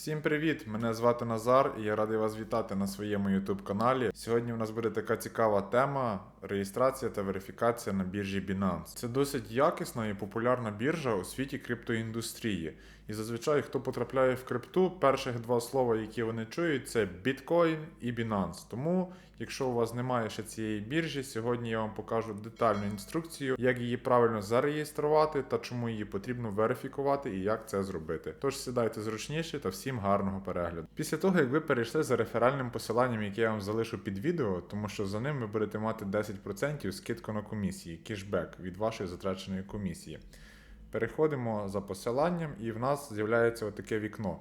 Всім привіт! Мене звати Назар і я радий вас вітати на своєму YouTube каналі. Сьогодні у нас буде така цікава тема реєстрація та верифікація на біржі Binance. Це досить якісна і популярна біржа у світі криптоіндустрії. І зазвичай, хто потрапляє в крипту, перших два слова, які вони чують, це Bitcoin і Binance. Тому, якщо у вас немає ще цієї біржі, сьогодні я вам покажу детальну інструкцію, як її правильно зареєструвати та чому її потрібно верифікувати і як це зробити. Тож сідайте зручніше та всім гарного перегляду. Після того, як ви перейшли за реферальним посиланням, яке я вам залишу під відео, тому що за ним ви будете мати 10% скидку на комісії, кешбек від вашої затраченої комісії. Переходимо за посиланням, і в нас з'являється отаке вікно.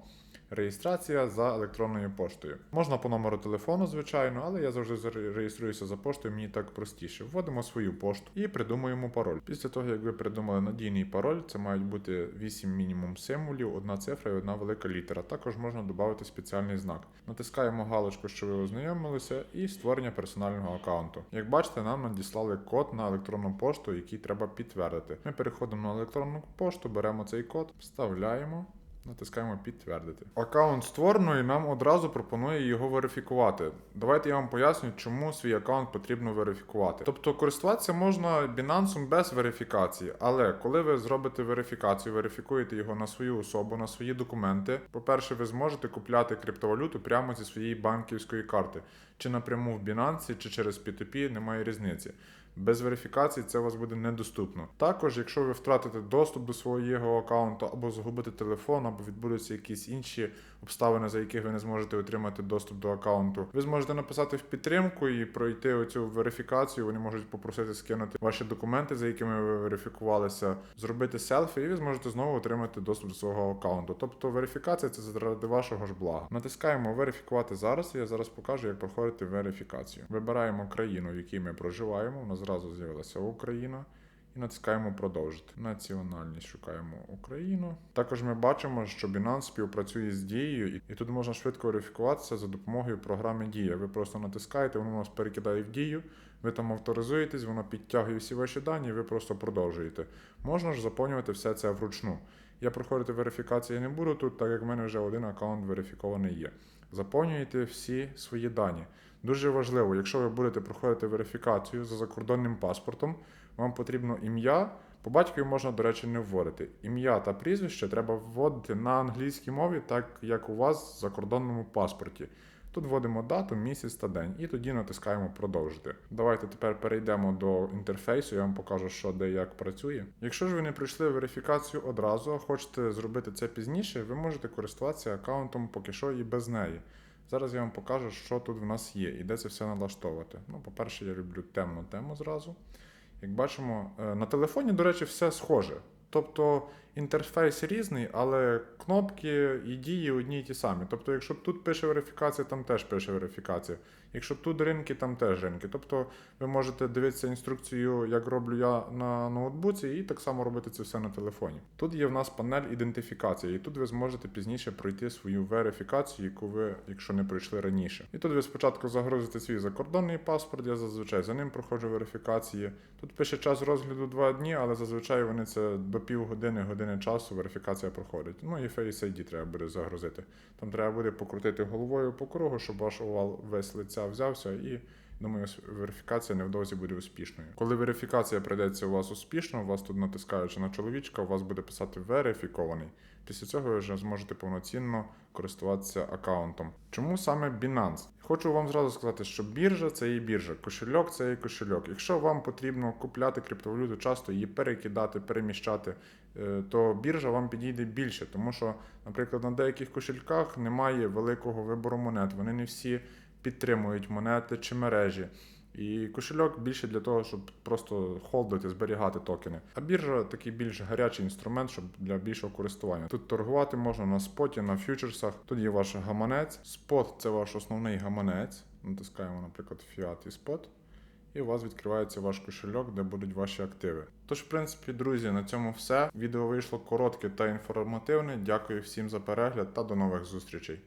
Реєстрація за електронною поштою. Можна по номеру телефону, звичайно, але я завжди реєструюся за поштою, мені так простіше. Вводимо свою пошту і придумуємо пароль. Після того, як ви придумали надійний пароль, це мають бути 8 мінімум символів, одна цифра і одна велика літера. Також можна додати спеціальний знак. Натискаємо галочку, що ви ознайомилися, і створення персонального аккаунту. Як бачите, нам надіслали код на електронну пошту, який треба підтвердити. Ми переходимо на електронну пошту, беремо цей код, вставляємо. Натискаємо підтвердити. Аккаунт створено нам одразу пропонує його верифікувати. Давайте я вам поясню, чому свій аккаунт потрібно верифікувати. Тобто користуватися можна Binance без верифікації, але коли ви зробите верифікацію, верифікуєте його на свою особу, на свої документи. По-перше, ви зможете купляти криптовалюту прямо зі своєї банківської карти, чи напряму в Binance, чи через P2P, немає різниці. Без верифікації це у вас буде недоступно. Також, якщо ви втратите доступ до свого аккаунту, або загубите телефон, або відбудуться якісь інші обставини, за яких ви не зможете отримати доступ до аккаунту, ви зможете написати в підтримку і пройти оцю верифікацію. Вони можуть попросити скинути ваші документи, за якими ви верифікувалися, зробити селфі, і ви зможете знову отримати доступ до свого аккаунту. Тобто верифікація це заради вашого ж блага. Натискаємо верифікувати зараз. і Я зараз покажу, як проходити верифікацію. Вибираємо країну, в якій ми проживаємо. У нас зразу з'явилася Україна. І натискаємо продовжити. Національність шукаємо Україну. Також ми бачимо, що Binance співпрацює з дією, і тут можна швидко верифікуватися за допомогою програми Дія. Ви просто натискаєте, воно вас перекидає в дію. Ви там авторизуєтесь, воно підтягує всі ваші дані, і ви просто продовжуєте. Можна ж заповнювати все це вручну. Я проходити верифікації не буду тут, так як в мене вже один аккаунт верифікований є. Заповнюєте всі свої дані. Дуже важливо, якщо ви будете проходити верифікацію за закордонним паспортом, вам потрібно ім'я. По батькові можна, до речі, не вводити. Ім'я та прізвище треба вводити на англійській мові, так як у вас в закордонному паспорті. Тут вводимо дату, місяць та день, і тоді натискаємо продовжити. Давайте тепер перейдемо до інтерфейсу, я вам покажу, що де як працює. Якщо ж ви не пройшли верифікацію одразу, а хочете зробити це пізніше, ви можете користуватися аккаунтом поки що і без неї. Зараз я вам покажу, що тут в нас є і де це все налаштовувати. Ну, по-перше, я люблю темну тему зразу. Як бачимо, е, на телефоні, до речі, все схоже. Тобто інтерфейс різний, але кнопки і дії одні й ті самі. Тобто, якщо тут пише верифікація, там теж пише верифікація. Якщо тут ринки, там теж ринки. Тобто ви можете дивитися інструкцію, як роблю я на ноутбуці, і так само робити це все на телефоні. Тут є в нас панель ідентифікації, і тут ви зможете пізніше пройти свою верифікацію, яку ви, якщо не пройшли раніше. І тут ви спочатку загрузите свій закордонний паспорт, я зазвичай за ним проходжу верифікації. Тут пише час розгляду 2 дні, але зазвичай вони це до півгодини, години часу верифікація проходить. Ну і Face ID треба буде загрузити. Там треба буде покрутити головою по кругу, щоб ваш овал весь лиця взявся і. Думаю, верифікація невдовзі буде успішною. Коли верифікація прийдеться у вас успішно, у вас тут натискаючи на чоловічка, у вас буде писати верифікований. Після цього ви вже зможете повноцінно користуватися аккаунтом. Чому саме Binance? Хочу вам зразу сказати, що біржа це є біржа, кошельок це є кошельок. Якщо вам потрібно купляти криптовалюту, часто її перекидати, переміщати, е, то біржа вам підійде більше, тому що, наприклад, на деяких кошельках немає великого вибору монет. Вони не всі підтримують монети чи мережі. І кошельок більше для того, щоб просто холдити, зберігати токени. А біржа такий більш гарячий інструмент, щоб для більшого користування. Тут торгувати можна на споті, на фьючерсах. Тут є ваш гаманець. Спот це ваш основний гаманець. Натискаємо, наприклад, фіат і спот. І у вас відкривається ваш кошельок, де будуть ваші активи. Тож, в принципі, друзі, на цьому все. Відео вийшло коротке та інформативне. Дякую всім за перегляд та до нових зустрічей.